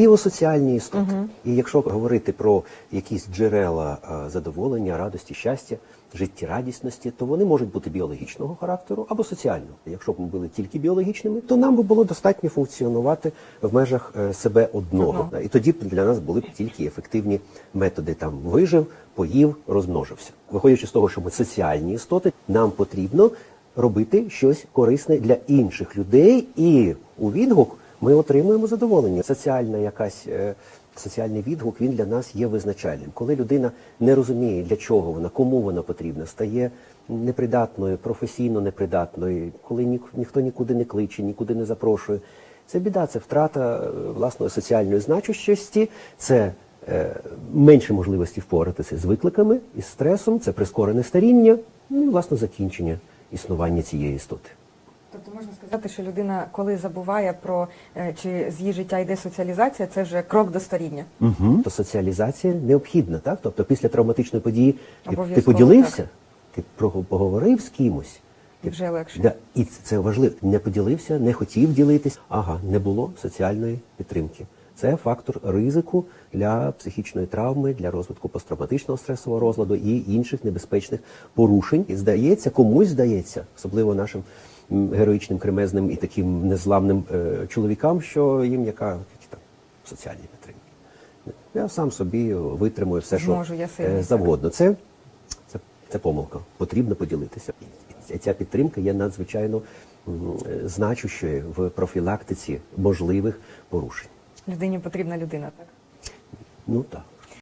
Біосоціальні істоти. І якщо говорити про якісь джерела е, задоволення, радості, щастя, життєрадісності, то вони можуть бути біологічного характеру або соціального. Якщо б ми були тільки біологічними, то нам би було достатньо функціонувати в межах е, себе одного. І тоді для нас були б тільки ефективні методи там вижив, поїв, розмножився. Виходячи з того, що ми соціальні істоти, нам потрібно робити щось корисне для інших людей, і у відгук ми отримуємо задоволення. Соціальна якась е, соціальний відгук він для нас є визначальним. Коли людина не розуміє, для чого вона, кому вона потрібна, стає непридатною, професійно непридатною, коли ні, ніхто нікуди не кличе, нікуди не запрошує. Це біда, це втрата е, власної соціальної значущості, це е, менше можливості впоратися з викликами із стресом, це прискорене старіння, ну і власне закінчення існування цієї істоти. Тобто можна сказати, що людина, коли забуває про е, чи з її життя йде соціалізація, це вже крок до старіння. Угу. То соціалізація необхідна, так? Тобто після травматичної події ти, ти поділився, ти про- поговорив з кимось. І вже легше. Да, і це- важливо. Не поділився, не хотів ділитись. Ага, не було соціальної підтримки. Це фактор ризику для психічної травми, для розвитку посттравматичного стресового розладу і інших небезпечних порушень. І здається, комусь здається, особливо нашим героїчним, кремезним і таким незламним е, чоловікам, що їм яка там соціальні підтримки. Я сам собі витримую все, що Зможу, я сильний, е, так. завгодно. Це, це, це помилка. Потрібно поділитися. І Ця підтримка є надзвичайно е, значущою в профілактиці можливих порушень. Людині потрібна людина, так? Ну так.